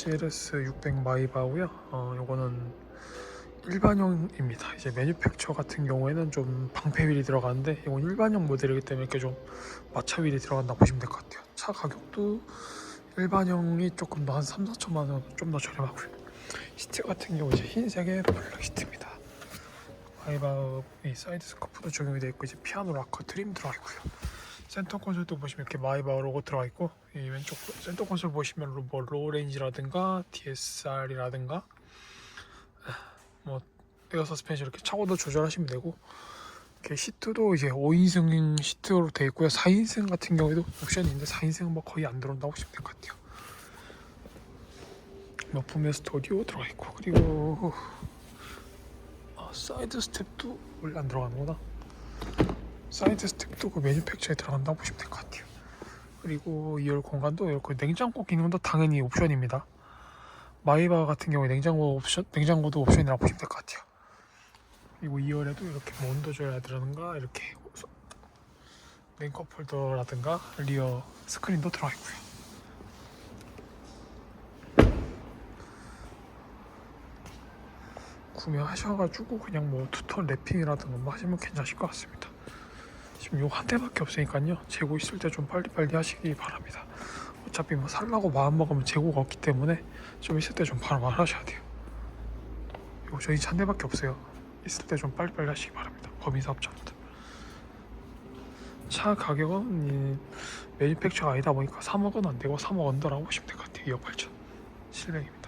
CLS 600 마이바고요. 어, 요거는 일반형입니다. 이제 매뉴팩처 같은 경우에는 좀 방패 휠이 들어가는데 이건 일반형 모델이기 때문에 이렇게 좀 마차 휠이 들어간다 보시면 될 것 같아요. 차 가격도 일반형이 조금 더 한 3, 4천만 원 좀 더 저렴하고요. 시트 같은 경우 이제 흰색의 블랙 시트입니다. 마이바 이 사이드 스커프도 적용이 되어 있고 이제 피아노 락커 트림 들어가 있고요. 센터 콘솔도 보시면 이렇게 마이바 로고 들어가 있고 이 왼쪽 센터 콘솔 보시면 뭐 로우 레인지라든가 DSR이라든가 뭐 에어 서스펜션 이렇게 차고도 조절하시면 되고 이렇게 시트도 이제 5인승 시트로 되어 있고요. 4인승 같은 경우에도 옵션이 있는데 4인승은 뭐 거의 안 들어온다고 보시면 될 것 같아요. 명품의 스튜디오 들어가 있고 그리고 아, 사이드 스텝도 원래 안 들어가는구나 사이드 스텝도 그 매뉴팩처에 들어간다고 보시면 될 것 같아요 그리고 2열 공간도 이렇게 냉장고 기능도 당연히 옵션입니다 마이바 같은 경우에 냉장고 옵션, 냉장고도 옵션이라고 보시면 될 것 같아요. 그리고 2열에도 이렇게 뭐 온도 조절이라든가 이렇게 랭커 폴더라든가 리어 스크린도 들어가 있고요. 구매하셔가지고 그냥 뭐 투톤 랩핑이라든가 뭐 하시면 괜찮으실 것 같습니다. 지금 요 한 대밖에 없으니까요. 재고 있을 때 좀 빨리빨리 하시기 바랍니다. 어차피 뭐 살라고 마음 먹으면 재고가 없기 때문에 좀 있을 때좀 바로 말하셔야 돼요. 이거 저희 한 대밖에 없어요. 있을 때 좀 빨리빨리 하시기 바랍니다. 범위사업자분들. 차 가격은 이 매니팩처가 아니다 보니까 3억은 안 되고 3억 언더라고 보시면 될 것 같아요. 2억 8천. 실내입니다.